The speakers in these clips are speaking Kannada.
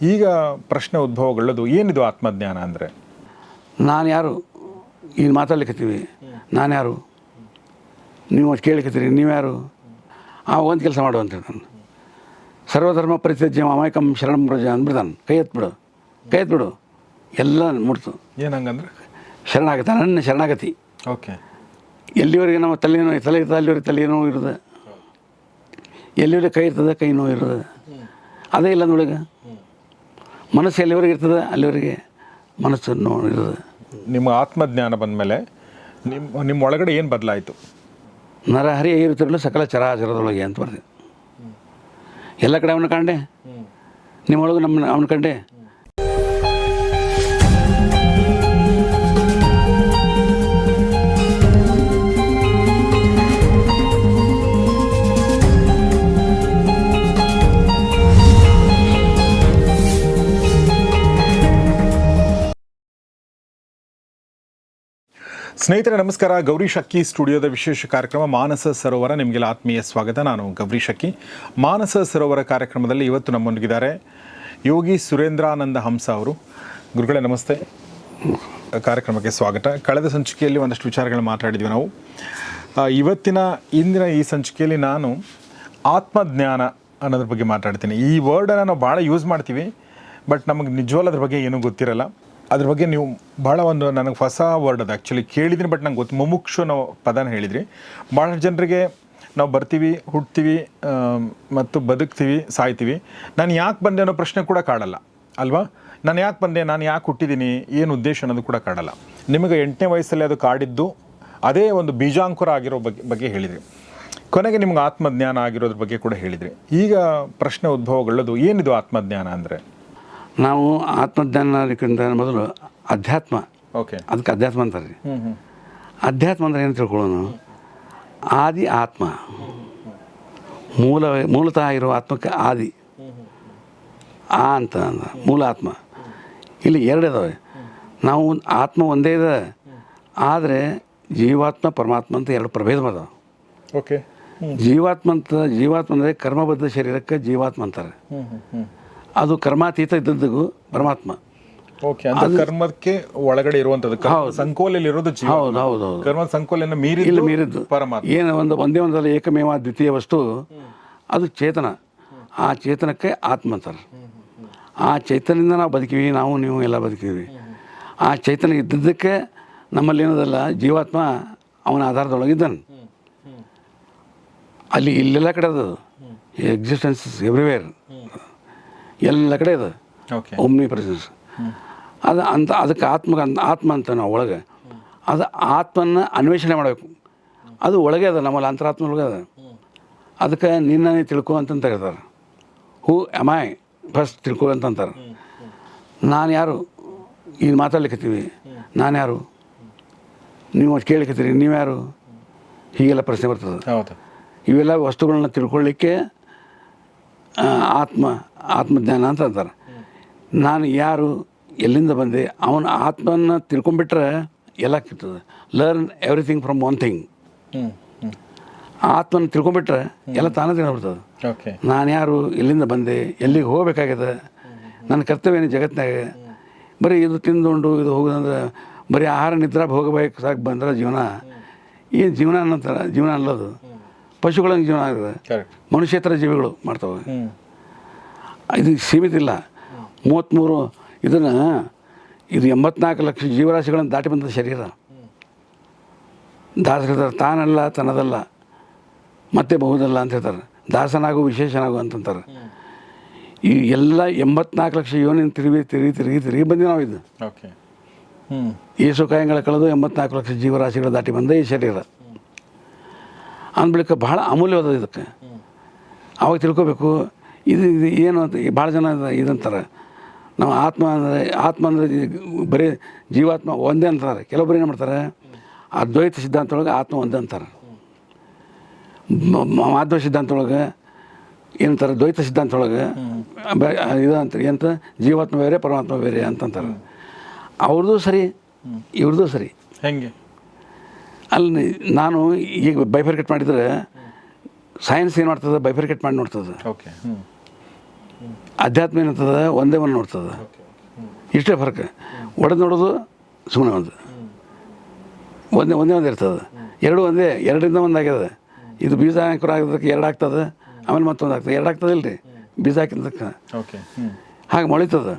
ಈಗ ಪ್ರಶ್ನೆ ಉದ್ಭವಗೊಳ್ಳೋದು ಏನಿದು ಆತ್ಮಜ್ಞಾನ ಅಂದರೆ? ನಾನು ಯಾರು? ಈಗ ಮಾತಾಡ್ಲಿಕ್ಕತ್ತೀವಿ ನಾನು ಯಾರು? ನೀವು ಕೇಳಿಕತ್ತೀರಿ ನೀವು ಯಾರು? ಆ ಒಂದು ಕೆಲಸ ಮಾಡು ಅಂತ ನಾನು ಸರ್ವಧರ್ಮ ಪರಿತ್ಯಜ್ಯ ಅಮಾಯಕಂ ಶರಣಂ ಪ್ರಜ ಅಂದ್ಬಿಡ್ತಾನೆ ಕೈ ಎತ್ಬಿಡು ಕೈ ಎತ್ಬಿಡು ಎಲ್ಲ ಮುಡ್ತು ಏನಂಗಂದ್ರೆ ಶರಣಾಗತಿ ನನ್ನ ಶರಣಾಗತಿ. ಓಕೆ. ಎಲ್ಲಿವರೆಗೆ ನಮ್ಮ ತಲೆನೋ ತಲೆ ಇರ್ತದೆ ಅಲ್ಲಿವರೆಗೆ ತಲೆ ನೋವು ಇರ್ತದೆ ಎಲ್ಲಿವರೆಗೆ ಕೈ ಇರ್ತದೆ ಕೈ ನೋವು ಇರ್ತದೆ ಅದೇ ಇಲ್ಲ ಅಂದೊಳಗೆ ಮನಸ್ಸು ಎಲ್ಲಿವರೆಗೆ ಇರ್ತದೆ ಅಲ್ಲಿವರೆಗೆ ಮನಸ್ಸು ಇರೋದು ನಿಮ್ಮ ಆತ್ಮಜ್ಞಾನ ಬಂದ ಮೇಲೆ ನಿಮ್ಮ ನಿಮ್ಮ ಒಳಗಡೆ ಏನು ಬದಲಾಯಿತು? ನರಹರಿ ಇರುತ್ತಿರಲು ಸಕಲ ಚರಾಚರದೊಳಗೆ ಅಂತ ಬರ್ತೀನಿ ಎಲ್ಲ ಕಡೆ ಅವನ ಕಂಡೆ? ನಿಮ್ಮೊಳಗೆ ನಮ್ಮ ಅವನ ಕಂಡೆ? ಸ್ನೇಹಿತರೆ, ನಮಸ್ಕಾರ. ಗೌರಿ ಶಕ್ಕಿ ಸ್ಟುಡಿಯೋದ ವಿಶೇಷ ಕಾರ್ಯಕ್ರಮ ಮಾನಸ ಸರೋವರ. ನಿಮಗೆಲ್ಲ ಆತ್ಮೀಯ ಸ್ವಾಗತ. ನಾನು ಗೌರಿ ಶಕ್ಕಿ. ಮಾನಸ ಸರೋವರ ಕಾರ್ಯಕ್ರಮದಲ್ಲಿ ಇವತ್ತು ನಮ್ಮೊಂದಿಗಿದ್ದಾರೆ ಯೋಗಿ ಸುರೇಂದ್ರಾನಂದ ಹಂಸ ಅವರು. ಗುರುಗಳೇ, ನಮಸ್ತೆ. ಕಾರ್ಯಕ್ರಮಕ್ಕೆ ಸ್ವಾಗತ. ಕಳೆದ ಸಂಚಿಕೆಯಲ್ಲಿ ಒಂದಷ್ಟು ವಿಚಾರಗಳು ಮಾತಾಡಿದ್ವಿ ನಾವು. ಇವತ್ತಿನ, ಇಂದಿನ ಈ ಸಂಚಿಕೆಯಲ್ಲಿ ನಾನು ಆತ್ಮಜ್ಞಾನ ಅನ್ನೋದ್ರ ಬಗ್ಗೆ ಮಾತಾಡ್ತೀನಿ. ಈ ವರ್ಡನ್ನು ನಾವು ಭಾಳ ಯೂಸ್ ಮಾಡ್ತೀವಿ ಬಟ್ ನಮಗೆ ನಿಜವಲ್ಲ ಅದ್ರ ಬಗ್ಗೆ ಏನೂ ಗೊತ್ತಿರಲ್ಲ. ಅದ್ರ ಬಗ್ಗೆ ನೀವು ಭಾಳ ಒಂದು ನನಗೆ ಹೊಸ ವರ್ಡ್ ಅದು. ಆ್ಯಕ್ಚುಲಿ ಕೇಳಿದ್ದೀನಿ ಬಟ್ ನಂಗೆ ಗೊತ್ತು. ಮುಮುಕ್ಷು ಅನ್ನೋ ಪದನ ಹೇಳಿದ್ರಿ. ಭಾಳಷ್ಟು ಜನರಿಗೆ ನಾವು ಬರ್ತೀವಿ, ಹುಟ್ತೀವಿ ಮತ್ತು ಬದುಕ್ತೀವಿ, ಸಾಯ್ತೀವಿ. ನಾನು ಯಾಕೆ ಬಂದೆ ಅನ್ನೋ ಪ್ರಶ್ನೆ ಕೂಡ ಕಾಡಲ್ಲ, ಅಲ್ವಾ? ನಾನು ಯಾಕೆ ಬಂದೆ, ನಾನು ಯಾಕೆ ಹುಟ್ಟಿದ್ದೀನಿ, ಏನು ಉದ್ದೇಶ ಅನ್ನೋದು ಕೂಡ ಕಾಡಲ್ಲ. ನಿಮಗೆ ಎಂಟನೇ ವಯಸ್ಸಲ್ಲಿ ಅದು ಕಾಡಿದ್ದು, ಅದೇ ಒಂದು ಬೀಜಾಂಕುರ ಆಗಿರೋ ಬಗ್ಗೆ ಬಗ್ಗೆ ಹೇಳಿದ್ರಿ. ಕೊನೆಗೆ ನಿಮ್ಗೆ ಆತ್ಮಜ್ಞಾನ ಆಗಿರೋದ್ರ ಬಗ್ಗೆ ಕೂಡ ಹೇಳಿದ್ರಿ. ಈಗ ಪ್ರಶ್ನೆ ಉದ್ಭವಗೊಳ್ಳೋದು ಏನಿದು ಆತ್ಮಜ್ಞಾನ ಅಂದರೆ? ನಾವು ಆತ್ಮಜ್ಞಾನ ಮೊದಲು ಅಧ್ಯಾತ್ಮ. ಓಕೆ ಅದಕ್ಕೆ ಅಧ್ಯಾತ್ಮ ಅಂತಾರೆ. ರೀ ಅಧ್ಯಾತ್ಮ ಅಂದ್ರೆ ಏನು ತಿಳ್ಕೊಳ್ಳೋನು ಆದಿ ಆತ್ಮ. ಮೂಲ ಮೂಲತಃ ಇರೋ ಆತ್ಮಕ್ಕೆ ಆದಿ. ಆ ಅಂತ ಅಂದ. ಮೂಲ ಆತ್ಮ. ಇಲ್ಲಿ ಎರಡು ಇದಾವೆ. ನಾವು ಆತ್ಮ ಒಂದೇ ಇದೆ. ಆದರೆ ಜೀವಾತ್ಮ ಪರಮಾತ್ಮ ಅಂತ ಎರಡು ಪ್ರಭೇದ ಅದಾವೆ ಓಕೆ ಜೀವಾತ್ಮ ಅಂತ ಜೀವಾತ್ಮ ಅಂದರೆ ಕರ್ಮಬದ್ಧ ಶರೀರಕ್ಕೆ ಜೀವಾತ್ಮ ಅಂತಾರೆ. ಅದು ಕರ್ಮಾತೀತ ಇದ್ದದ್ದು ಪರಮಾತ್ಮ. ಓಕೆ ಅಂದ್ರೆ ಕರ್ಮಕ್ಕೆ ಒಳಗಡೆ ಇರುವಂತದ್ದು ಸಂಕೋಲೆಯಲ್ಲಿ ಇರೋದು ಜೀವ. ಹೌದು ಹೌದು ಹೌದು. ಕರ್ಮ ಸಂಕೋಲೆಯನ್ನು ಮೀರಿ ಇಲ್ಲಿ ಮೀರಿದ್ದು ಪರಮಾತ್ಮ. ಏನು ಒಂದು ಒಂದೇ ಒಂದಲ್ಲ ಏಕಮೇವ ದ್ವಿತೀಯ ವಸ್ತು ಅದು ಚೇತನ. ಆ ಚೇತನಕ್ಕೆ ಆತ್ಮ ಅಂತಾರೆ. ಆ ಚೈತನ್ಯದಿಂದ ನಾವು ಬದುಕೀವಿ ನಾವು ನೀವು ಎಲ್ಲ ಬದುಕೀವಿ ಆ ಚೈತನ್ಯ ಇದ್ದದ್ದಕ್ಕೆ ನಮ್ಮಲ್ಲಿ ಏನದಲ್ಲ ಜೀವಾತ್ಮ ಅವನ ಆಧಾರದೊಳಗಿದ್ದಾನೆ. ಅಲ್ಲಿ ಇಲ್ಲೆಲ್ಲ ಕಡೆ ಅದು ಎಕ್ಸಿಸ್ಟೆನ್ಸ್ ಎವ್ರಿವೇರ್ ಎಲ್ಲ ಕಡೆ ಇದೆ. ಒಮ್ನಿ ಪ್ರೆಸೆನ್ಸ್ ಅದು ಅಂತ ಅದಕ್ಕೆ ಆತ್ಮ ಆತ್ಮ ಅಂತ ನಾವು ಒಳಗೆ. ಅದು ಆತ್ಮನ ಅನ್ವೇಷಣೆ ಮಾಡಬೇಕು. ಅದು ಒಳಗೆ ಅದ ನಮ್ಮಲ್ಲಿ ಅಂತರಾತ್ಮ ಒಳಗೆ ಅದ ಅದಕ್ಕೆ ನಿನ್ನನೇ ತಿಳ್ಕೊ ಅಂತಂತ ಹೇಳ್ತಾರೆ. ಹೂ ಅಮಾಯ್ ಫಸ್ಟ್ ತಿಳ್ಕೊ ಅಂತಂತಾರೆ ನಾನು ಯಾರು? ಈಗ ಮಾತಾಡ್ಲಿಕ್ಕತ್ತೀವಿ ನಾನು ಯಾರು? ನೀವು ಕೇಳಿಕತ್ತೀರಿ ನೀವು ಯಾರು? ಹೀಗೆಲ್ಲ ಪ್ರಶ್ನೆ ಬರ್ತದೆ. ಇವೆಲ್ಲ ವಸ್ತುಗಳನ್ನ ತಿಳ್ಕೊಳ್ಳಿಕ್ಕೆ ಆತ್ಮ ಆತ್ಮಜ್ಞಾನ ಅಂತ ಅಂತಾರೆ. ನಾನು ಯಾರು ಎಲ್ಲಿಂದ ಬಂದೆ ಅವನ ಆತ್ಮನ ತಿಳ್ಕೊಂಬಿಟ್ರೆ ಎಲ್ಲ ಕಿತ್ತದ learn everything from one thing ಆತ್ಮನ ತಿಳ್ಕೊಂಬಿಟ್ರೆ ಎಲ್ಲ ತಾನೇ ತಿಳಿಬಿಡ್ತದೆ ಓಕೆ. ನಾನು ಯಾರು ಎಲ್ಲಿಂದ ಬಂದೆ ಎಲ್ಲಿಗೆ ಹೋಗಬೇಕಾಗಿದೆ ನನ್ನ ಕರ್ತವ್ಯ ಏನು ಜಗತ್ತಿನಾಗ? ಬರೀ ಇದು ತಿಂದುಂಡು ಇದು ಹೋಗೋದಂದ್ರೆ ಬರೀ ಆಹಾರ ನಿದ್ರಾ ಹೋಗಬೇಕು ಸಾಕು ಬಂದ್ರೆ ಜೀವನ. ಏನು ಜೀವನ ಅನ್ನಂತಾರೆ ಜೀವನ ಅಲ್ಲದು ಪಶುಗಳಂಗೆ ಜೀವನ ಆಗಿದೆ ಮನುಷ್ಯೇತರ ಜೀವಿಗಳು ಮಾಡ್ತವೆ. ಇದು ಸೀಮಿತ ಇಲ್ಲ ಮೂವತ್ತ್ಮೂರು ಇದನ್ನು ಇದು ಎಂಬತ್ನಾಲ್ಕು ಲಕ್ಷ ಜೀವರಾಶಿಗಳನ್ನು ದಾಟಿ ಬಂದ ಶರೀರ. ದಾಸರ ತಾನಲ್ಲ ತನ್ನದಲ್ಲ ಮತ್ತೆ ಬಹುದಲ್ಲ ಅಂತ ಹೇಳ್ತಾರೆ. ದಾಸನಾಗು ವಿಶೇಷನಾಗು ಅಂತಂತಾರೆ. ಈ ಎಲ್ಲ ಎಂಬತ್ನಾಲ್ಕು ಲಕ್ಷ ಯೋನಿನ ತಿರುಗಿ ತಿರುಗಿ ತಿರುಗಿ ತಿರುಗಿ ಬಂದಿ ನಾವು ಇದು. ಏಸು ಕಾಯಂಗಳ ಕಳೆದು ಎಂಬತ್ನಾಲ್ಕು ಲಕ್ಷ ಜೀವರಾಶಿಗಳು ದಾಟಿ ಬಂದ ಈ ಶರೀರ. ಅಂದ್ಬಳಿಕ ಬಹಳ ಅಮೂಲ್ಯವಾದ ಇದಕ್ಕೆ. ಅವಾಗ ತಿಳ್ಕೊಬೇಕು ಇದು ಇದು ಏನು ಅಂತ ಭಾಳ ಜನ ಇದು- ಇದಂತಾರೆ. ನಾವು ಆತ್ಮ ಅಂದರೆ ಆತ್ಮ ಅಂದರೆ ಬರೀ ಜೀವಾತ್ಮ ಒಂದೇ ಅಂತಾರೆ. ಕೆಲವೊಬ್ಬರು ಏನು ಮಾಡ್ತಾರೆ ಅದ್ವೈತ ಸಿದ್ಧಾಂತ ಒಳಗೆ ಆತ್ಮ ಒಂದೇ ಅಂತಾರೆ. ಮಾಧ್ವ ಸಿದ್ಧಾಂತ ಒಳಗೆ ಏನಂತಾರೆ ದ್ವೈತ ಸಿದ್ಧಾಂತ ಒಳಗೆ ಇದು ಅಂತಾರೆ ಏನಂತ ಜೀವಾತ್ಮ ಬೇರೆ ಪರಮಾತ್ಮ ಬೇರೆ ಅಂತಂತಾರೆ. ಅವ್ರದ್ದು ಸರಿ ಇವ್ರದ್ದು ಸರಿ. ಹೆಂಗೆ? ಅಲ್ಲಿ ನಾನು ಈಗ ಬೈಫರ್ಕೆಟ್ ಮಾಡಿದರೆ ಸೈನ್ಸ್ ಏನು ಮಾಡ್ತದೆ? ಬೈಫರ್ಕೆಟ್ ಮಾಡಿ ನೋಡ್ತದೆ. ಓಕೆ ಅಧ್ಯಾತ್ಮ ಏನಂತದ? ಒಂದೇ ಒಂದು ನೋಡ್ತದೆ. ಇಷ್ಟೇ ಫರ್ಕ್. ಒಡೆದು ನೋಡೋದು ಸುಮ್ಮನೆ ಒಂದು. ಒಂದೇ ಒಂದೇ ಒಂದು ಇರ್ತದೆ. ಎರಡು ಒಂದೇ ಎರಡರಿಂದ ಒಂದು ಆಗ್ಯದ ಇದು ಬೀಜ ಹಾಕೋರು ಆಗಿದ್ದಕ್ಕೆ ಎರಡು ಆಗ್ತದೆ ಆಮೇಲೆ ಮತ್ತೊಂದು ಆಗ್ತದೆ. ಎರಡು ಆಗ್ತದೆ ಇಲ್ರಿ? ಬೀಜ ಹಾಕಿದ್ದಕ್ಕೆ ಓಕೆ ಹಾಗೆ ಮೊಳಿತದೆ.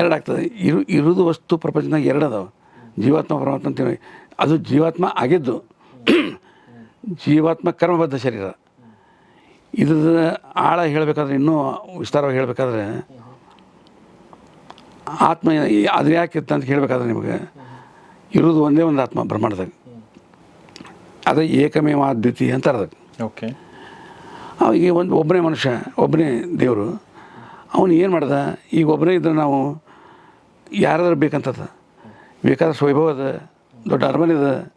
ಎರಡು ಆಗ್ತದೆ. ಇರು ಇರೋದು ವಸ್ತು ಪ್ರಪಂಚದಾಗ ಎರಡು ಅದಾವೆ. ಜೀವಾತ್ಮ ಪರಮಾತ್ಮ ಅಂತೀವಿ ಅದು ಜೀವಾತ್ಮ ಆಗಿದ್ದು ಜೀವಾತ್ಮ ಕರ್ಮಬದ್ಧ ಶರೀರ. ಇದು ಆಳ ಹೇಳಬೇಕಾದ್ರೆ ಇನ್ನೂ ವಿಸ್ತಾರವಾಗಿ ಹೇಳಬೇಕಾದ್ರೆ ಆತ್ಮ ಅದು ಯಾಕಿತ್ತು ಅಂತ ಹೇಳಬೇಕಾದ್ರೆ ನಿಮಗೆ ಇರೋದು ಒಂದೇ ಒಂದು ಆತ್ಮ ಬ್ರಹ್ಮಾಂಡದಾಗ ಅದು ಏಕಮೇವ ಅದ್ವಿತಿ ಅಂತ ಅದಕ್ಕೆ ಓಕೆ. ಅವಾಗ ಒಂದು ಒಬ್ಬನೇ ಮನುಷ್ಯ ಒಬ್ಬನೇ ದೇವರು. ಅವನು ಏನು ಮಾಡ್ದ? ಈಗ ಒಬ್ಬನೇ ಇದ್ರೆ ನಾವು ಯಾರಾದ್ರೂ ಬೇಕಂತದ? ಬೇಕಾದ ಸ್ವೈಭವದ ಅದ ದೊಡ್ಡ ಅರಮನೆ ಅದ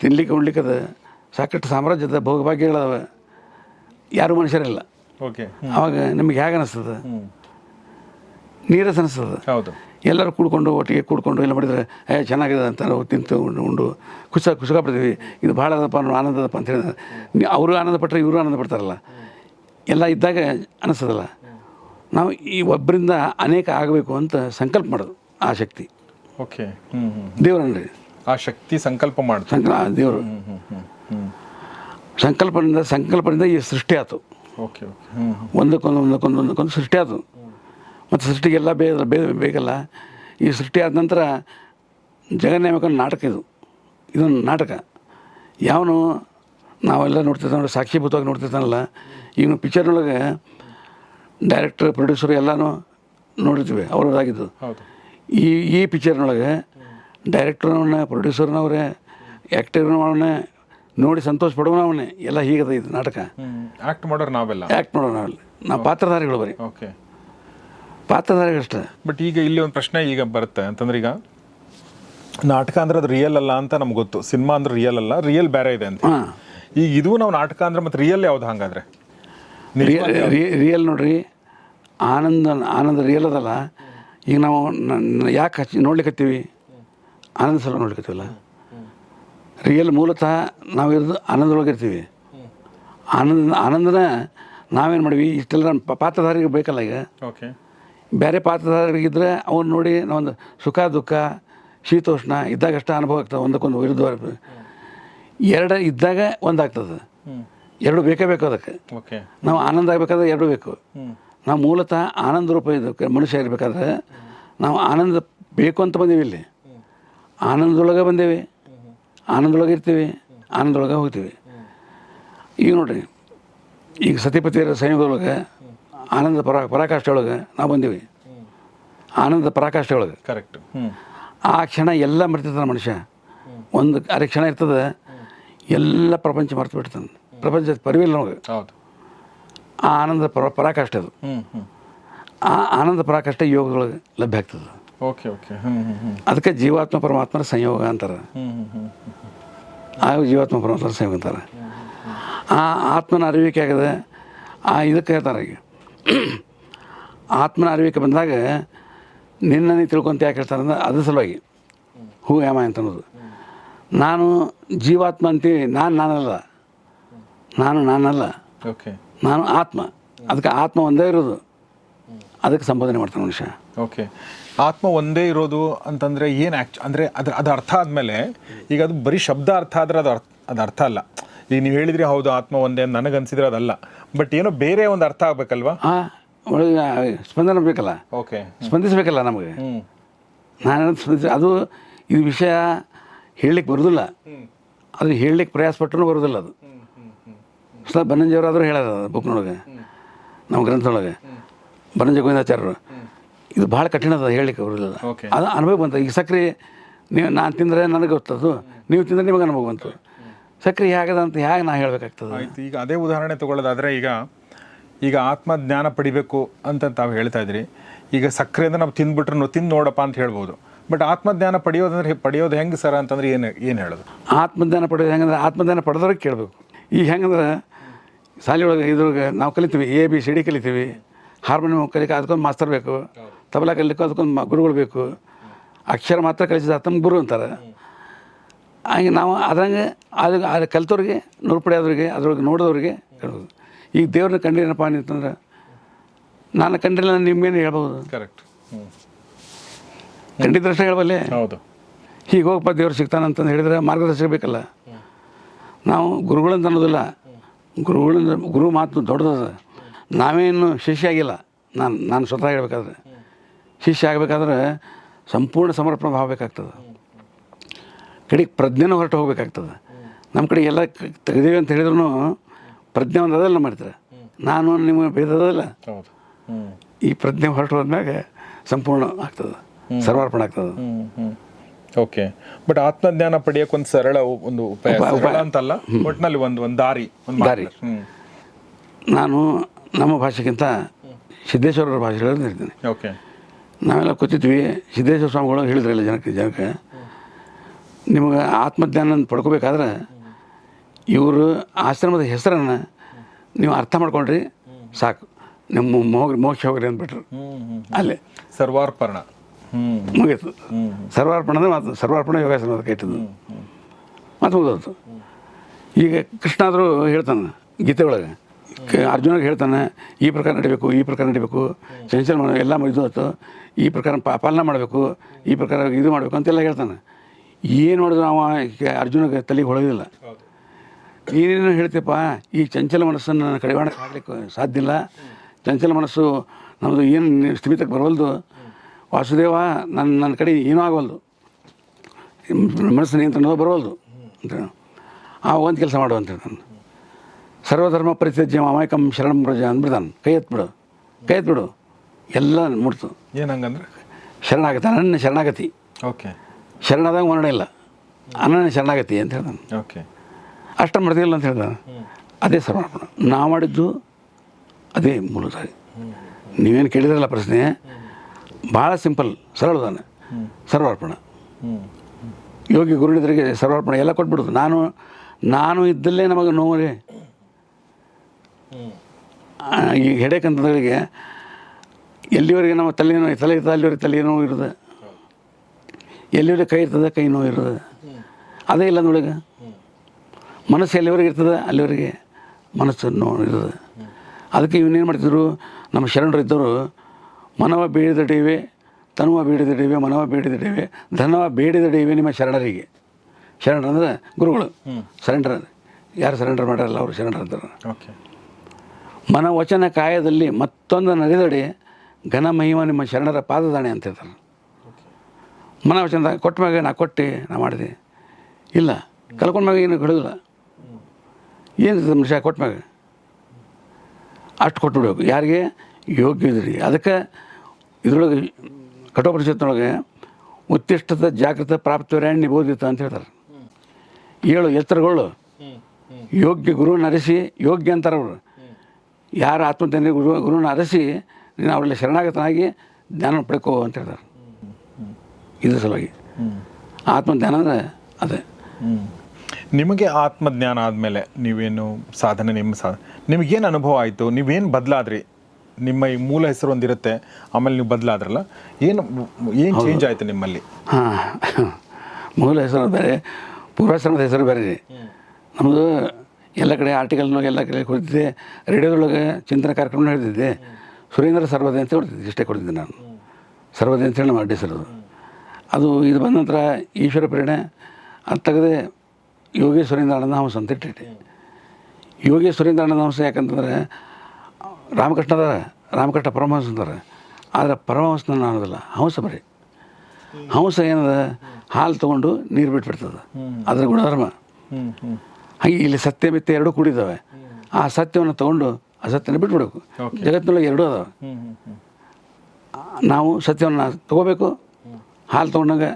ತಿನ್ಲಿಕ್ಕೆ ಉಣ್ಲಿಕ್ಕೆ ಅದ ಸಾಕಷ್ಟು ಸಾಮ್ರಾಜ್ಯದ ಭೋಗಭಾಗ್ಯಗಳವ ಯಾರು ಮನುಷ್ಯರಿಲ್ಲ ಓಕೆ. ಅವಾಗ ನಿಮಗೆ ಹೇಗೆ ಅನಿಸ್ತದೆ? ನೀರಸ ಅನಿಸ್ತದೆ. ಹೌದು. ಎಲ್ಲರೂ ಕೂಡ್ಕೊಂಡು ಒಟ್ಟಿಗೆ ಕೂಡ್ಕೊಂಡು ಎಲ್ಲ ಮಾಡಿದರೆ ಏ ಚೆನ್ನಾಗಿದೆ ಅಂತ ನಾವು ತಿಂತು ಉಂಡು ಉಂಡು ಖುಷ ಪಡ್ತೀವಿ ಇದು ಭಾಳ ಅದಪ್ಪ ನಾವು ಆನಂದದಪ್ಪ ಅಂತ ಹೇಳಿದ್ರೆ ನೀ- ಅವರು ಆನಂದ ಪಟ್ಟರೆ ಇವರು ಆನಂದ ಪಡ್ತಾರಲ್ಲ. ಎಲ್ಲ ಇದ್ದಾಗ ಅನಿಸ್ತದಲ್ಲ. ನಾವು ಈ ಒಬ್ಬರಿಂದ ಅನೇಕ ಆಗಬೇಕು ಅಂತ ಸಂಕಲ್ಪ ಮಾಡೋದು ಆ ಶಕ್ತಿ. ಓಕೆ. ದೇವರನ್ನ ರೀ ದೇವರನ್ರಿ. ಆ ಶಕ್ತಿ ಸಂಕಲ್ಪ ಮಾಡ್ತಾರೆ ದೇವರು. ಸಂಕಲ್ಪದಿಂದ ಸಂಕಲ್ಪದಿಂದ ಈ ಸೃಷ್ಟಿ ಆಯ್ತು ಓಕೆ ಒಂದಕ್ಕೊಂದು ಒಂದಕ್ಕೊಂದು ಒಂದಕ್ಕೊಂದು ಸೃಷ್ಟಿ ಆಯ್ತು ಮತ್ತು ಸೃಷ್ಟಿಗೆಲ್ಲ ಬೇಗ ಬೇಗ ಬೇಕಲ್ಲ. ಈ ಸೃಷ್ಟಿ ಆದ ನಂತರ ಜಗನ್ನೇಮಕ ನಾಟಕ ಇದು. ಇದೊಂದು ನಾಟಕ. ಯಾವನು ನಾವೆಲ್ಲ ನೋಡ್ತಿರ್ತಾನೆ ನೋಡಿ ಸಾಕ್ಷೀಭೂತವಾಗಿ ನೋಡ್ತಿರ್ತಾನಲ್ಲ ಈಗ ಪಿಕ್ಚರ್ನೊಳಗೆ ಡೈರೆಕ್ಟರ್ ಪ್ರೊಡ್ಯೂಸರ್ ಎಲ್ಲನೂ ನೋಡಿರ್ತೀವಿ ಅವ್ರದ್ದಾಗಿದ್ದು ಹೌದು. ಈ ಈ ಪಿಕ್ಚರ್ನೊಳಗೆ ಡೈರೆಕ್ಟರ್ನವನ್ನ ಪ್ರೊಡ್ಯೂಸರ್ನವ್ರೆ ಆ್ಯಕ್ಟರ್ನವನೇ ನೋಡಿ ಸಂತೋಷ ಪಡುವನವನೇ ಅವನೇ ಎಲ್ಲ ಹೀಗದ ಇದು ನಾಟಕ. ಆ್ಯಕ್ಟ್ ಮಾಡೋರು ನಾವೆಲ್ಲ. ಆ್ಯಕ್ಟ್ ಮಾಡೋಣ ನಾವೆಲ್ಲ. ನಾವು ಪಾತ್ರಧಾರಿಗಳು ಬರೀ. ಓಕೆ. ಪಾತ್ರಧಾರಿಗಳಷ್ಟೇ ಬಟ್ ಈಗ ಇಲ್ಲಿ ಒಂದು ಪ್ರಶ್ನೆ ಈಗ ಬರುತ್ತೆ. ಅಂತಂದ್ರೆ ಈಗ ನಾಟಕ ಅಂದ್ರೆ ಅದು ರಿಯಲ್ ಅಲ್ಲ ಅಂತ ನಮ್ಗೆ ಗೊತ್ತು. ಸಿನಿಮಾ ಅಂದ್ರೆ ರಿಯಲ್ ಅಲ್ಲ ರಿಯಲ್ ಬೇರೆ ಇದೆ ಅಂತ ಈಗ ಇದು ನಾವು ನಾಟಕ ಅಂದ್ರೆ ಮತ್ತೆ ರಿಯಲ್ ಯಾವ್ದು ಹಂಗಾದ್ರೆ? ರಿಯಲ್ ನೋಡ್ರಿ ಆನಂದ ಆನಂದ ರಿಯಲ್ ಅದಲ್ಲ. ಈಗ ನಾವು ಯಾಕೆ ನೋಡ್ಲಿಕ್ಕೆ ಆನಂದ ಸಲ ನೋಡ್ಕೊತೀವಲ್ಲ ರಿಯಲ್ ಮೂಲತಃ ನಾವಿರೋದು ಆನಂದದೊಳಗೆ ಇರ್ತೀವಿ. ಆನಂದ ಆನಂದನ ನಾವೇನು ಮಾಡಿವಿ? ಇಷ್ಟೆಲ್ಲ ಪಾತ್ರಧಾರಿಗೆ ಬೇಕಲ್ಲ ಈಗ. ಓಕೆ. ಬೇರೆ ಪಾತ್ರಧಾರಿಗಿದ್ರೆ ಅವನು ನೋಡಿ ನಾವೊಂದು ಸುಖ ದುಃಖ ಶೀತೋಷ್ಣ ಇದ್ದಾಗಷ್ಟ ಅನುಭವ ಆಗ್ತದೆ. ಒಂದಕ್ಕೊಂದು ವಿರುದ್ಧ ಎರಡು ಇದ್ದಾಗ ಒಂದಾಗ್ತದೆ. ಎರಡು ಬೇಕೇ ಬೇಕು ಅದಕ್ಕೆ. ಓಕೆ. ನಾವು ಆನಂದ ಆಗಬೇಕಾದ್ರೆ ಎರಡು ಬೇಕು. ನಾವು ಮೂಲತಃ ಆನಂದ ರೂಪ ಇದಕ್ಕೆ ಮನುಷ್ಯ ಇರಬೇಕಾದ್ರೆ ನಾವು ಆನಂದ ಬೇಕು ಅಂತ ಬಂದೀವಿ ಇಲ್ಲಿ. ಆನಂದದೊಳಗೆ ಬಂದೇವೆ. ಆನಂದದೊಳಗೆ ಇರ್ತೀವಿ ಆನಂದೊಳಗೆ ಹೋಗ್ತೀವಿ. ಈಗ ನೋಡ್ರಿ ಈಗ ಸತಿಪತಿಯರ ಸಂಯೋಗದೊಳಗೆ ಆನಂದ ಪರ ಪರಾಕಾಷ್ಠೆ ಒಳಗೆ ನಾವು ಬಂದೀವಿ. ಆನಂದ ಪರಾಕಾಷ್ಠೆ ಒಳಗೆ ಕರೆಕ್ಟ್ ಆ ಕ್ಷಣ ಎಲ್ಲ ಮರ್ತಿರ್ತಾನೆ ಮನುಷ್ಯ. ಒಂದು ಅರೆ ಕ್ಷಣ ಇರ್ತದೆ ಎಲ್ಲ ಪ್ರಪಂಚ ಮರ್ತು ಬಿಡ್ತಾನೆ. ಪ್ರಪಂಚದ ಪರಿವಿಲ್ಲ ನಮಗೆ. ಹೌದು. ಆ ಆನಂದ ಪರ ಪರಾಕಾಷ್ಠೆ ಅದು. ಆ ಆನಂದ ಪರಾಕಾಷ್ಠೆ ಯೋಗದೊಳಗೆ ಲಭ್ಯ ಆಗ್ತದೆ. Okay okay. ಅದಕ್ಕೆ ಜೀವಾತ್ಮ ಪರಮಾತ್ಮರ ಸಂಯೋಗ ಅಂತಾರೆ. ಆ ಜೀವಾತ್ಮ ಪರಮಾತ್ಮರ ಸಂಯೋಗ ಅಂತಾರೆ. ಆ ಆತ್ಮನ ಅರಿವಿಕೆ ಆಗದೆ. ಆ ಇದಕ್ಕೆ ಹೇಳ್ತಾರೆ ಈಗ ಆತ್ಮನ ಅರಿವಿಕೆ ಬಂದಾಗ ನಿನ್ನ ನೀ ತಿಳ್ಕೊಂತ ಯಾಕೆ ಹೇಳ್ತಾರೆ ಅಂದ್ರೆ ಅದ್ರ ಸಲುವಾಗಿ. ಹೂ ಯಾಮ ಅಂತ ಅನ್ನೋದು ನಾನು ಜೀವಾತ್ಮ ಅಂತೀವಿ ನಾನು ನಾನಲ್ಲ. ನಾನು ನಾನಲ್ಲ. ಓಕೆ. ನಾನು ಆತ್ಮ. ಅದಕ್ಕೆ ಆತ್ಮ ಒಂದೇ ಇರೋದು. ಅದಕ್ಕೆ ಸಂಬೋಧನೆ ಮಾಡ್ತಾನೆ ಮನುಷ್ಯ. ಓಕೆ. ಆತ್ಮ ಒಂದೇ ಇರೋದು ಅಂತಂದರೆ ಏನು ಆ್ಯಕ್ಚು ಅಂದರೆ ಅದ್ರ ಅದು ಅರ್ಥ ಆದಮೇಲೆ ಈಗ ಅದು ಬರೀ ಶಬ್ದ ಅರ್ಥ ಆದ್ರೆ ಅದು ಅರ್ಥ ಅದು ಅರ್ಥ ಅಲ್ಲ. ಈಗ ನೀವು ಹೇಳಿದ್ರಿ ಹೌದು ಆತ್ಮ ಒಂದೇ ಅಂತ ನನಗೆ ಅನ್ಸಿದ್ರೆ ಅದಲ್ಲ. ಬಟ್ ಏನೋ ಬೇರೆ ಒಂದು ಅರ್ಥ ಆಗಬೇಕಲ್ವಾ? ಹಾಂ ಒಳಗೆ ಸ್ಪಂದನೆ ಬೇಕಲ್ಲ? ಓಕೆ. ಸ್ಪಂದಿಸಬೇಕಲ್ಲ ನಮಗೆ? ನಾನು ಸ್ಪಂದಿಸ ಅದು ಇದು ವಿಷಯ ಹೇಳಲಿಕ್ಕೆ ಬರೋದಿಲ್ಲ. ಅದು ಹೇಳಲಿಕ್ಕೆ ಪ್ರಯಾಸ ಪಟ್ಟರು ಬರೋದಿಲ್ಲ ಅದು. ಸ್ವಲ್ಪ ಬನ್ನಂಜಿಯವರಾದರೂ ಹೇಳೋದು ಅದು ಬುಕ್ನೊಳಗೆ ನಮ್ಮ ಗ್ರಂಥದೊಳಗೆ. ಬನ್ನಂಜ ಗೋವಿಂದಾಚಾರ್ಯರು. ಇದು ಭಾಳ ಕಠಿಣ ಅದ ಹೇಳಲಿಕ್ಕೆ ಬರೋದಿಲ್ಲ. ಓಕೆ ಅದು ಅನುಭವ ಬಂತು. ಈಗ ಸಕ್ರೆ ನೀವು ನಾನು ತಿಂದರೆ ನನಗೆ ಗೊತ್ತದು. ನೀವು ತಿಂದರೆ ನಿಮಗೆ ಅನುಭವ ಬಂತು. ಸಕ್ರೆ ಹೇಗದ ಅಂತ ಹೇಗೆ ನಾನು ಹೇಳಬೇಕಾಗ್ತದೆ. ಆಯ್ತು ಈಗ ಅದೇ ಉದಾಹರಣೆ ತಗೊಳ್ಳೋದಾದ್ರೆ ಈಗ ಈಗ ಆತ್ಮ ಜ್ಞಾನ ಪಡಿಬೇಕು ಅಂತ ತಾವು ಹೇಳ್ತಾ ಇದ್ರಿ. ಈಗ ಸಕ್ಕರೆ ಅಂದ್ರೆ ನಾವು ತಿಂದ್ಬಿಟ್ರೆ ನಾವು ತಿಂದು ನೋಡಪ್ಪ ಅಂತ ಹೇಳ್ಬೋದು. ಬಟ್ ಆತ್ಮಜ್ಞಾನ ಪಡೆಯೋದಂದ್ರೆ ಪಡೆಯೋದು ಹೆಂಗೆ ಸರ್ ಅಂತಂದ್ರೆ ಏನು ಏನು ಹೇಳೋದು? ಆತ್ಮಜ್ಞಾನ ಪಡೆಯೋದು ಹೆಂಗಂದ್ರೆ ಆತ್ಮಜ್ಞಾನ ಪಡೆದವ್ರಿಗೆ ಕೇಳಬೇಕು. ಈಗ ಹೆಂಗಂದ್ರೆ ಶಾಲೆ ಒಳಗೆ ಇದ್ರೊಳಗೆ ನಾವು ಕಲಿತೀವಿ ಎ ಬಿ ಸಿ ಡಿ ಕಲಿತೀವಿ. ಹಾರ್ಮೋನಿಯಂ ಕಲಿಕೆ ಅದಕ್ಕೊಂದು ಮಾಸ್ತರ್ ಬೇಕು. ತಬಲಾ ಕಲಿಲಿಕ್ಕೆ ಅದಕ್ಕೊಂದು ಗುರುಗಳು ಬೇಕು. ಅಕ್ಷರ ಮಾತ್ರ ಕಲಿಸಿದ ತಮ್ಮ ಗುರು ಅಂತಾರೆ. ಹಂಗೆ ನಾವು ಅದ್ರಂಗೆ ಅದು ಅದು ಕಲಿತವ್ರಿಗೆ ನೂರು ಅದ್ರೊಳಗೆ ನೋಡಿದವ್ರಿಗೆ ಹೇಳ್ಬೋದು. ಈಗ ದೇವ್ರನ್ನ ಕಂಡಿರೇನಪ್ಪ ಅಂತಂದ್ರೆ ನಾನು ಕಂಡಿಲ್ಲ ನಿಮ್ಗೇನು ಹೇಳ್ಬೋದು? ಕರೆಕ್ಟ್ ಕಂಡಿದ್ದಷ್ಟೇ ಹೇಳ್ಬಲ್ಲೆ? ಹೌದು. ಹೀಗೆ ಹೋಗಪ್ಪ ದೇವ್ರು ಸಿಗ್ತಾನಂತಂದು ಹೇಳಿದ್ರೆ ಮಾರ್ಗದರ್ಶಕ ಬೇಕಲ್ಲ? ನಾವು ಗುರುಗಳಂತ ಅನ್ನೋದಿಲ್ಲ. ಗುರುಗಳಂದ್ರೆ ಗುರು ಮಾತು ದೊಡ್ಡದದ ನಾವೇನು ಶಿಷ್ಯ ಆಗಿಲ್ಲ. ನಾನು ನಾನು ಸ್ವತಃ ಹೇಳ್ಬೇಕಾದ್ರೆ. ಶಿಷ್ಯ ಆಗಬೇಕಾದ್ರೆ ಸಂಪೂರ್ಣ ಸಮರ್ಪಣೆ ಭಾವ ಬೇಕಾಗ್ತದೆ ಕಡೆಗೆ ಪ್ರಜ್ಞೆನೂ ಹೊರಟು ಹೋಗ್ಬೇಕಾಗ್ತದೆ. ನಮ್ಮ ಕಡೆ ಎಲ್ಲ ತೆಗೆದೀವಿ ಅಂತ ಹೇಳಿದ್ರು ಪ್ರಜ್ಞೆ ಒಂದು ಅದಲ್ಲ ಮಾಡ್ತಾರೆ ನಾನು ನಿಮಗೆ ಭೇದದಲ್ಲ ಈ ಪ್ರಜ್ಞೆ ಹೊರಟು ಹೋದ್ಮ್ಯಾಗ ಸಂಪೂರ್ಣ ಆಗ್ತದೆ. ಸರ್ವಾರ್ಪಣೆ ಆಗ್ತದೆ. ಓಕೆ. ಬಟ್ ಆತ್ಮಜ್ಞಾನ ಪಡೆಯಕ್ಕೆ ಒಂದು ಸರಳ ಒಂದು ಉಪಾಯ. ಅಂತಲ್ಲ ಒಟ್ಟಿನಲ್ಲಿ ಒಂದು ಒಂದು ದಾರಿ ಒಂದು ದಾರಿ. ನಾನು ನಮ್ಮ ಭಾಷೆಗಿಂತ ಸಿದ್ದೇಶ್ವರರ ಭಾಷೆ ಇರ್ತೀನಿ ಓಕೆ. ನಾವೆಲ್ಲ ಕೂತಿದ್ವಿ ಸಿದ್ದೇಶ್ವರ ಸ್ವಾಮಿಗಳು ಹೇಳಿದ್ರಲ್ಲ ಜನಕ್ಕೆ ಜನಕ್ಕೆ. ನಿಮಗೆ ಆತ್ಮಜ್ಞಾನ ಪಡ್ಕೋಬೇಕಾದ್ರೆ ಇವರು ಆಶ್ರಮದ ಹೆಸರನ್ನು ನೀವು ಅರ್ಥ ಮಾಡ್ಕೊಂಡ್ರಿ ಸಾಕು. ನಿಮ್ಮ ಮೋಗ್ರಿ ಮೋಕ್ಷ ಹೋಗ್ರಿ ಅಂದ್ಬಿಟ್ರು. ಅಲ್ಲೇ. ಸರ್ವಾರ್ಪಣ. ಮುಗೀತು. ಸರ್ವಾರ್ಪಣ ಅಂದರೆ ಮಾತು ಸರ್ವಾರ್ಪಣ ಯೋಗಾಸನದ ಕೈಟದು ಮತ್ತು ಮುಗಿದೋತು ಈಗ ಕೃಷ್ಣ ಆದರೂ ಹೇಳ್ತಾನೆ ಗೀತೆ ಒಳಗೆ ಅರ್ಜುನಿಗೆ ಹೇಳ್ತಾನೆ, ಈ ಪ್ರಕಾರ ನಡಿಬೇಕು, ಈ ಪ್ರಕಾರ ನಡಿಬೇಕು. ಚಂಚಲ ಮಾಡ ಎಲ್ಲ ಇದು ಆಯ್ತು ಈ ಪ್ರಕಾರ ಪಾಲನೆ ಮಾಡಬೇಕು, ಈ ಪ್ರಕಾರ ಇದು ಮಾಡಬೇಕು ಅಂತೆಲ್ಲ ಹೇಳ್ತಾನೆ. ಏನು ಮಾಡಿದ್ರು ಅವ ಅರ್ಜುನಗೆ ತಲೆಗೆ ಹೊಳೋದಿಲ್ಲ. ನೀನೇನು ಹೇಳ್ತೀಯಪ್ಪ, ಈ ಚಂಚಲ ಮನಸ್ಸನ್ನು ನನ್ನ ಕಡಿವಾಣಕ್ಕೆ ಆಗಲಿಕ್ಕೆ ಸಾಧ್ಯ ಇಲ್ಲ. ಚಂಚಲ ಮನಸ್ಸು ನಮ್ಮದು ಏನು ಸ್ಥಿಮಿತಕ್ಕೆ ಬರವಲ್ದು. ವಾಸುದೇವ ನನ್ನ ನನ್ನ ಕಡೆ ಏನೂ ಆಗವಲ್ದು. ಮನಸ್ಸು ನಿಯಂತ್ರಣ ಬರವಲ್ದು. ಅಂತ ಆ, ಒಂದು ಕೆಲಸ ಮಾಡು ಅಂತ ಹೇಳ್ತಾನೆ. ಸರ್ವಧರ್ಮ ಪರಿತ್ಯಜ್ಯ ಅಮಾಯಕಂ ಶರಣಂ ಪ್ರಜ ಅಂದ್ಬಿಡ್ತಾನೆ ಕೈ ಎತ್ಬಿಡು ಕೈ ಎತ್ಬಿಡು ಎಲ್ಲ ಮುಡ್ತು ಏನಂಗಂದ್ರೆ ಶರಣಾಗತಿ ಅನನ್ಯ ಶರಣಾಗತಿ. ಓಕೆ. ಶರಣಾದಾಗ ವರ್ಣ ಇಲ್ಲ. ಅನನ್ಯ ಶರಣಾಗತಿ ಅಂತ ಹೇಳ್ತಾನೆ. ಓಕೆ. ಅಷ್ಟ ಮಾಡ್ತಿಲ್ಲ ಅಂತ ಹೇಳ್ತಾನೆ. ಅದೇ ಸರ್ವಾರ್ಪಣ. ನಾ ಮಾಡಿದ್ದು ಅದೇ ಮೂಲದಾಗಿ ನೀವೇನು ಕೇಳಿದ್ರಲ್ಲ ಪ್ರಶ್ನೆ? ಭಾಳ ಸಿಂಪಲ್ ಸರಳದಾನೆ ಸರ್ವಾರ್ಪಣ. ಹ್ಮ್ ಯೋಗಿ ಗುರುಣಿದ್ರಿಗೆ ಸರ್ವಾರ್ಪಣೆ ಎಲ್ಲ ಕೊಟ್ಬಿಡುದು. ನಾನು ನಾನು ಇದ್ದಲ್ಲೇ ನಮಗೆ ನೋವು ಈ ಹೆಡೇಕ್ ಎಲ್ಲಿವರೆಗೆ ನಮ್ಮ ತಲೆ ನೋವು ತಲೆ ಇರ್ತದೆ ಅಲ್ಲಿವರೆಗೆ ತಲೆ ನೋವು ಇರ್ತದೆ ಎಲ್ಲಿವರೆಗೆ ಕೈ ಇರ್ತದೆ ಕೈ ನೋವು ಇರ್ತದೆ ಅದೇ ಇಲ್ಲ ಅಂದೊಳಗೆ ಮನಸ್ಸು ಎಲ್ಲಿವರೆಗೆ ಇರ್ತದೆ ಅಲ್ಲಿವರೆಗೆ ಮನಸ್ಸು ನೋವು ಇರ್ತದೆ ಅದಕ್ಕೆ ಇವನೇನು ಮಾಡ್ತಿದ್ರು ನಮ್ಮ ಶರಣರು ಇದ್ದವರು ಮನವ ಬೇಡಿದ ಡೇವೆ ತನುವ ಬೇಡಿದ ಡೇವೆ ಮನವ ಬೇಡಿದ ಡೇವೆ ಧನವ ಬೇಡಿದ ಡೇವೆ ನಿಮ್ಮ ಶರಣರಿಗೆ. ಶರಣರು ಅಂದರೆ ಗುರುಗಳು. ಸರೆಂಡರ್ ಯಾರು ಸರೆಂಡರ್ ಮಾಡ್ಯಾರಲ್ಲ ಅವರು ಶರಣರು ಅಂತಾರೆ. ಓಕೆ ಮನ ವಚನ ಕಾಯದಲ್ಲಿ ಮತ್ತೊಂದು ನಡೆದಡೆ ಘನ ಮಹಿಮ ನಿಮ್ಮ ಶರಣರ ಪಾದದಾಣೆ ಅಂತ ಹೇಳ್ತಾರೆ. ಮನವಚನ ಕೊಟ್ಟ ಮ್ಯಾಗ ನಾ ಕೊಟ್ಟೆ ನಾ ಮಾಡಿದೆ. ಇಲ್ಲ ಕಲ್ಕೊಂಡ ಮ್ಯಾಗ ಏನು ಬಿಡೋದಿಲ್ಲ ಏನು ಮನುಷ್ಯ ಕೊಟ್ಟ ಮ್ಯಾಗ? ಅಷ್ಟು ಕೊಟ್ಬಿಡ್ಬೇಕು ಯಾರಿಗೆ? ಯೋಗ್ಯ ಇದ್ರಿ ಅದಕ್ಕೆ ಇದ್ರೊಳಗೆ ಕಠೋಪನಿಷತ್ನೊಳಗೆ ಉತ್ತಿಷ್ಟದ ಜಾಗೃತ ಪ್ರಾಪ್ತವ್ಯಾಣಿ ನಿಬೋಧಿತ ಅಂತ ಹೇಳ್ತಾರೆ. ಏಳು ಎತ್ತರಗಳು ಯೋಗ್ಯ ಗುರು ನರಸಿ ಯೋಗ್ಯ ಅಂತಾರೆ ಅವರು ಯಾರು ಆತ್ಮಧನ್ಯ ಗುರು ಗುರುನ ಅರಸಿ ನೀನು ಅವರಲ್ಲಿ ಶರಣಾಗತನಾಗಿ ಜ್ಞಾನ ಪಡ್ಕೋ ಅಂತ ಹೇಳ್ತಾರೆ. ಇದ್ರ ಸಲುವಾಗಿ. ಆತ್ಮಧ್ಯಾನ ಆತ್ಮಜ್ಞಾನ ಅಂದರೆ ಅದೇ. ನಿಮಗೆ ಆತ್ಮಜ್ಞಾನ ಆದಮೇಲೆ ನೀವೇನು ಸಾಧನೆ ನಿಮ್ಮ ಸಾಧನೆ ನಿಮಗೇನು ಅನುಭವ ಆಯಿತು? ನೀವೇನು ಬದಲಾದ್ರಿ? ನಿಮ್ಮ ಈ ಮೂಲ ಹೆಸರು ಒಂದಿರುತ್ತೆ ಆಮೇಲೆ ನೀವು ಬದಲಾದ್ರಲ್ಲ? ಏನು ಏನು ಚೇಂಜ್ ಆಯಿತು ನಿಮ್ಮಲ್ಲಿ? ಹಾಂ. ಮೂಲ ಹೆಸರು ಬೇರೆ ಪೂರ್ವಾಶ್ರಮದ ಹೆಸರು ಬೇರೆ. ರೀ ನಮ್ಮದು ಎಲ್ಲ ಕಡೆ ಆರ್ಟಿಕಲ್ನಾಗ ಎಲ್ಲ ಕಡೆ ಕೊಡ್ತಿದ್ದೆ ರೇಡಿಯೋದೊಳಗೆ ಚಿಂತನೆ ಕಾರ್ಯಕ್ರಮ ಹೇಳ್ತಿದ್ದೆ ಸುರೇಂದ್ರ ಸರ್ವದೆ ಅಂತ ಕೊಡ್ತಿದ್ದೆ ಇಷ್ಟೇ ಕೊಡ್ತಿದ್ದೆ ನಾನು. ಸರ್ವದೆ ಅಂತೇಳಿ ನಮ್ಮ ಅಡ್ಡಿ ಹೆಸರು ಅದು. ಇದು ಬಂದ ನಂತರ ಈಶ್ವರ ಪ್ರೇರಣೆ ಅದು ತೆಗೆದೆ ಯೋಗಿ ಸುರೇಂದ್ರ ಹಂಸ ಅಂತ ಇಟ್ಟಿಟ್ಟೆ ಯೋಗಿ ಸುರೇಂದ್ರ ಹಂಸ ಯಾಕಂತಂದರೆ ರಾಮಕೃಷ್ಣ ಅದಾರ ರಾಮಕೃಷ್ಣ ಪರಮಹಂಸ ಅಂತಾರೆ ಆದರೆ ಪರಮಹಂಸ ನಾನು ಅನ್ನೋದಿಲ್ಲ ಹಂಸ ಬರೀ. ಹಂಸ ಏನದ? ಹಾಲು ತೊಗೊಂಡು ನೀರು ಬಿಟ್ಬಿಡ್ತದೆ. ಅದರ ಗುಣಧರ್ಮ. ಹಾಗೆ ಇಲ್ಲಿ ಸತ್ಯ ಮಿಥ್ಯೆ ಎರಡೂ ಕೂಡಿದ್ದಾವೆ. ಆ ಸತ್ಯವನ್ನು ತಗೊಂಡು ಅಸತ್ಯನ ಬಿಟ್ಬಿಡ್ಬೇಕು. ಜಗತ್ತಿನೊಳಗೆ ಎರಡೂ ಅದಾವೆ. ನಾವು ಸತ್ಯವನ್ನು ತಗೋಬೇಕು ಹಾಲು ತೊಗೊಂಡಂಗೆ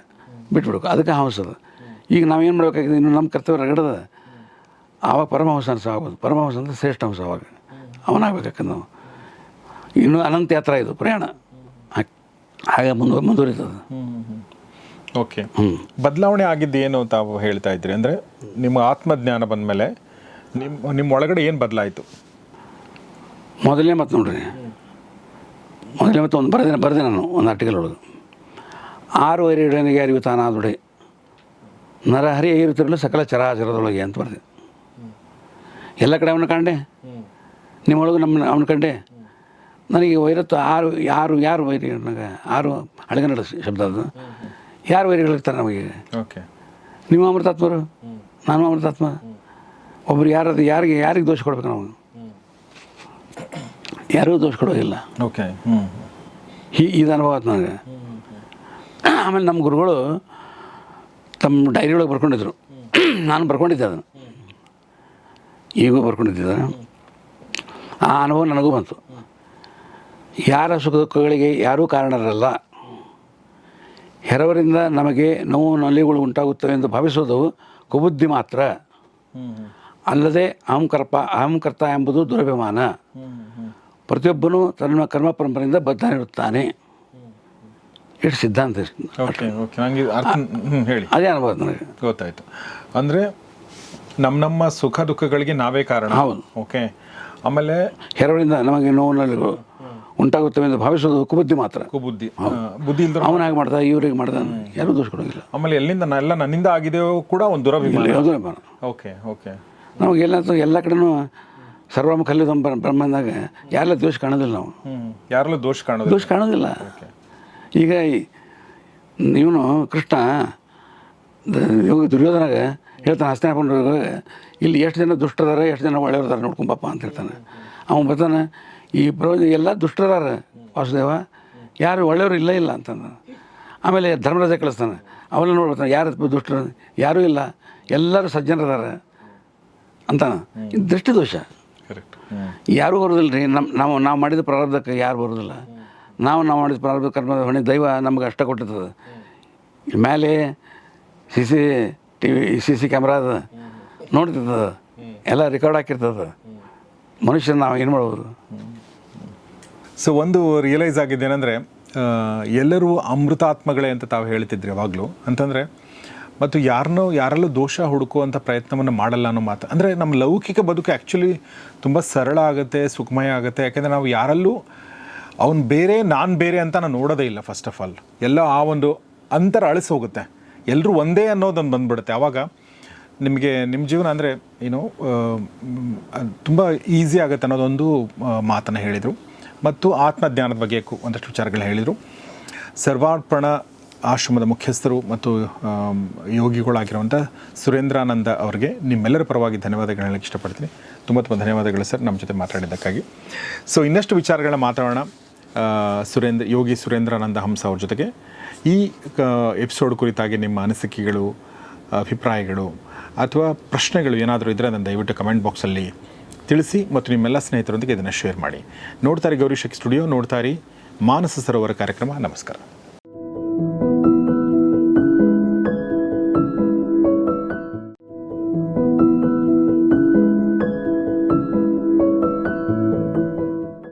ಬಿಟ್ಬಿಡ್ಬೇಕು. ಅದಕ್ಕೆ ಹಂಸದ ಈಗ ನಾವೇನು ಮಾಡಬೇಕಾಗಿದೆ? ಇನ್ನು ನಮ್ಮ ಕರ್ತವ್ಯ ರಗಡದ. ಆವಾಗ ಪರಮಹಂಸ ಅನ್ಸ ಆಗ್ಬೋದು ಪರಮಹಂಸ ಅಂದರೆ ಶ್ರೇಷ್ಠ ಹಂಸ ಅವಾಗ ಅವನಾಗಬೇಕಂದ್ರೆ ನಾವು. ಇನ್ನೂ ಅನಂತ ಯಾತ್ರ ಇದು ಪ್ರಯಾಣ. ಹಾಗೆ ಮುಂದು ಮುಂದುವರಿತದೆ ಓಕೆ ಹ್ಞೂ ಬದಲಾವಣೆ ಆಗಿದ್ದು ಏನು ತಾವು ಹೇಳ್ತಾ ಇದ್ರಿ? ಅಂದರೆ ನಿಮ್ಮ ಆತ್ಮಜ್ಞಾನ ಬಂದ ಮೇಲೆ ನಿಮ್ಮ ನಿಮ್ಮ ಒಳಗಡೆ ಏನು ಬದಲಾಯಿತು? ಮೊದಲನೇ ಮತ್ತು ನೋಡ್ರಿ. ಮೊದಲೇ ಮತ್ತು ಒಂದು ಬರೆದೆ ಬರೆದೆ ನಾನು ಒಂದು ಆರ್ಟಿಕಲ್ ಒಳಗೆ. ಆರು ಅರಿಡನಿಗೆ ಅರಿವು ತಾನಾದೊಡೆ. ನರಹರಿ ಇರುತ್ತಿರಲು ಸಕಲ ಚರಾಚರದೊಳಗೆ ಅಂತ ಬರೆದೆ. ಎಲ್ಲ ಕಡೆ ಅವನ ಕಂಡೆ? ನಿಮ್ಮೊಳಗೆ ನಮ್ಮ ಅವನ ಕಂಡೆ? ನನಗೆ ವೈರತ್ತು ಆರು ಯಾರು ಯಾರು ವೈರಿ ನನಗೆ ಆರು ಹಳೆಗನ್ನಡ ಶಬ್ದ ಅದು. ಯಾರು ವೈರಿಗಳಿರ್ತಾರೆ ನಮಗೆ? ಓಕೆ. ನೀವು ಅಮೃತಾತ್ಮರು? ನಾನು ಅಮೃತಾತ್ಮ? ಒಬ್ರು ಯಾರದು ಯಾರಿಗೆ ಯಾರಿಗೆ ದೋಷ ಕೊಡ್ಬೇಕು ನಾವು? ಯಾರಿಗೂ ದೋಷ ಕೊಡೋದಿಲ್ಲ. ಓಕೆ. ಈ ಇದು ಅನುಭವ ಆಯ್ತು ನನಗೆ. ಆಮೇಲೆ ನಮ್ಮ ಗುರುಗಳು ತಮ್ಮ ಡೈರಿ ಒಳಗೆ ಬರ್ಕೊಂಡಿದ್ರು. ನಾನು ಬರ್ಕೊಂಡಿದ್ದೆ ಅದನ್ನು. ಈಗೂ ಬರ್ಕೊಂಡಿದ್ದೆ ಆ ಅನುಭವ ನನಗೂ ಬಂತು. ಯಾರ ಸುಖ ದುಃಖಗಳಿಗೆ ಯಾರೂ ಕಾರಣರಲ್ಲ. ಹೆರವರಿಂದ ನಮಗೆ ನೋವು ನಲಿಗಳು ಉಂಟಾಗುತ್ತವೆ ಎಂದು ಭಾವಿಸೋದು ಕುಬುದ್ಧಿ ಮಾತ್ರ. ಅಲ್ಲದೆ ಅಹಂಕರ್ಪ ಅಹಂಕರ್ತ ಎಂಬುದು ದುರಭಿಮಾನ. ಪ್ರತಿಯೊಬ್ಬನೂ ತನ್ನ ಕರ್ಮ ಪರಂಪರೆಯಿಂದ ಬದ್ಧನಿರುತ್ತಾನೆ ಇಷ್ಟು ಸಿದ್ಧಾಂತ ಹೇಳಿ. ಅದೇ ಅನುಭವ ನನಗೆ. ಗೊತ್ತಾಯ್ತು. ಅಂದರೆ ನಮ್ಮ ನಮ್ಮ ಸುಖ ದುಃಖಗಳಿಗೆ ನಾವೇ ಕಾರಣ. ಹೌದು. ಓಕೆ ಆಮೇಲೆ ಹೆರವರಿಂದ ನಮಗೆ ನೋವಿನಲ್ಲಿಗಳು ಉಂಟಾಗುತ್ತವೆ ಎಂದು ಭಾವಿಸೋದು ಕುಬುದ್ಧಿ ಮಾತ್ರ. ಕುಬುದ್ದಿ ಬುದ್ಧಿ ಇಲ್ದ ಅವನ ಹಾಗೆ ಮಾಡ್ದ ಇವ್ರಿಗೆ ಮಾಡ್ದ ಯಾರು ದೋಷ ಕೊಡೋದಿಲ್ಲ. ಆಮೇಲೆ ಎಲ್ಲಿಂದ ನ- ಎಲ್ಲ ನನ್ನಿಂದ ಆಗಿದೆಯೋ ಕೂಡ ಒಂದು ದುರಭಿಮಾನ. ಯಾವುದೋ ಅಭಿಮಾನ ಓಕೆ ಓಕೆ. ನಮಗೆ ಎಲ್ಲ ಎಲ್ಲ ಕಡೆನೂ ಸರ್ವಮುಖಲ್ಲಿ ಬ್ರಹ್ಮಂದಾಗ ಯಾರೆಲ್ಲ ದೋಷ ಕಾಣೋದಿಲ್ಲ ನಾವು ಯಾರಲ್ಲೂ ದೋಷ ಕಾಣೋದು ದೋಷ ಕಾಣೋದಿಲ್ಲ. ಈಗ ಇವನು ಕೃಷ್ಣ ದ- ಇವಾಗ ದುರ್ಯೋಧನಾಗ ಹೇಳ್ತಾನೆ ಹಸ್ತಿನಾಪುರ ಇಲ್ಲಿ ಎಷ್ಟು ಜನ ದುಷ್ಟರಾರ ಎಷ್ಟು ಜನ ಒಳ್ಳೆಯವ್ರದಾರ ನೋಡ್ಕೊಂಬಪ್ಪ ಅಂತ ಹೇಳ್ತಾನೆ. ಅವನು ಬರ್ತಾನೆ ಈ ಪ್ರವ ಎಲ್ಲ ದುಷ್ಟರಾರ ವಾಸುದೇವ. ಯಾರು ಒಳ್ಳೆಯವರು ಇಲ್ಲ ಇಲ್ಲ ಅಂತಂದ. ಆಮೇಲೆ ಧರ್ಮರಾಜ ಕಳಿಸ್ತಾನೆ. ಅವೆಲ್ಲ ನೋಡ್ತಾನೆ ಯಾರು ದುಷ್ಟರು? ಯಾರೂ ಇಲ್ಲ. ಎಲ್ಲರೂ ಸಜ್ಜನರದಾರ ಅಂತಾನ ಇದು ದೃಷ್ಟಿ ದೋಷ ಕರೆಕ್ಟ್ ಹ್ಞೂ ಯಾರೂ ಬರೋದಿಲ್ಲ ರೀ ನಮ್ಮ ನಾವು ನಾವು ಮಾಡಿದ ಪ್ರಾರಬ್ಧಕ್ಕೆ ಯಾರು ಬರೋದಿಲ್ಲ. ನಾವು ನಾವು ಮಾಡಿದ ಪ್ರಾರಬ್ಧ ಕರ್ಮದ ಹೊಣೆ ದೈವ ನಮ್ಗೆ ಅಷ್ಟ ಕೊಟ್ಟಿರ್ತದೆ. ಮೇಲೆ C C T V C C camera ಅದ. ನೋಡ್ತಿರ್ತದೆ. ಎಲ್ಲ ರೆಕಾರ್ಡ್ ಹಾಕಿರ್ತದೆ. ಮನುಷ್ಯನ ನಾವು ಏನು ಮಾಡ್ಬೋದು? ಸೊ ಒಂದು ರಿಯಲೈಸ್ ಆಗಿದ್ದೇನೆಂದರೆ ಎಲ್ಲರೂ ಅಮೃತಾತ್ಮಗಳೇ ಅಂತ ತಾವು ಹೇಳ್ತಿದ್ರಿ ಯಾವಾಗಲೂ. ಅಂತಂದರೆ, ಮತ್ತು ಯಾರನ್ನೋ, ಯಾರಲ್ಲೂ ದೋಷ ಹುಡುಕುವಂಥ ಪ್ರಯತ್ನವನ್ನು ಮಾಡಲ್ಲ ಅನ್ನೋ ಮಾತು. ಅಂದರೆ ನಮ್ಮ ಲೌಕಿಕ ಬದುಕು ಆ್ಯಕ್ಚುಲಿ ತುಂಬ ಸರಳ ಆಗುತ್ತೆ, ಸುಖಮಯ ಆಗುತ್ತೆ. ಯಾಕೆಂದರೆ ನಾವು ಯಾರಲ್ಲೂ, ಅವನು ಬೇರೆ, ನಾನು ಬೇರೆ ಅಂತ ನಾನು ನೋಡೋದೇ ಇಲ್ಲ ಫಸ್ಟ್ ಆಫ್ ಆಲ್ ಎಲ್ಲ ಆ ಒಂದು ಅಂತರ ಅಳಿಸೋಗುತ್ತೆ ಎಲ್ಲರೂ ಒಂದೇ ಅನ್ನೋದೊಂದು ಬಂದ್ಬಿಡುತ್ತೆ. ಆವಾಗ ನಿಮಗೆ ನಿಮ್ಮ ಜೀವನ ಅಂದರೆ ಏನು ತುಂಬ ಈಸಿ ಆಗುತ್ತೆ ಅನ್ನೋದೊಂದು ಮಾತನ್ನು ಹೇಳಿದರು. ಮತ್ತು ಆತ್ಮಜ್ಞಾನದ ಬಗ್ಗೆ ಒಂದಷ್ಟು ವಿಚಾರಗಳು ಹೇಳಿದರು. ಸರ್ವಾರ್ಪಣ ಆಶ್ರಮದ ಮುಖ್ಯಸ್ಥರು ಮತ್ತು ಯೋಗಿಗಳಾಗಿರುವಂಥ ಸುರೇಂದ್ರಾನಂದ ಅವರಿಗೆ ನಿಮ್ಮೆಲ್ಲರ ಪರವಾಗಿ ಧನ್ಯವಾದಗಳು ಹೇಳಕ್ಕೆ ಇಷ್ಟಪಡ್ತೀನಿ. ತುಂಬ ತುಂಬ ಧನ್ಯವಾದಗಳು ಸರ್ ನಮ್ಮ ಜೊತೆ ಮಾತಾಡಿದ್ದಕ್ಕಾಗಿ. ಸೊ ಇನ್ನಷ್ಟು ವಿಚಾರಗಳನ್ನ ಮಾತಾಡೋಣ ಸುರೇಂದ್ರ, ಯೋಗಿ ಸುರೇಂದ್ರಾನಂದ ಹಂಸ ಅವ್ರ ಜೊತೆಗೆ. ಈ ಎಪಿಸೋಡ್ ಕುರಿತಾಗಿ ನಿಮ್ಮ ಅನಿಸಿಕೆಗಳು, ಅಭಿಪ್ರಾಯಗಳು, ಅಥವಾ ಪ್ರಶ್ನೆಗಳು ಏನಾದರೂ ಇದ್ದರೆ ಅದನ್ನು ದಯವಿಟ್ಟು ಕಮೆಂಟ್ ಬಾಕ್ಸಲ್ಲಿ ತಿಳಿಸಿ ಮತ್ತು ನಿಮ್ಮೆಲ್ಲ ಸ್ನೇಹಿತರೊಂದಿಗೆ ಇದನ್ನು ಶೇರ್ ಮಾಡಿ. ನೋಡ್ತಾರೆ ಗೌರಿಶಕ್ ಸ್ಟುಡಿಯೋ, ನೋಡ್ತಾರಿ ಮಾನಸ ಸರೋವರ ಕಾರ್ಯಕ್ರಮ. ನಮಸ್ಕಾರ.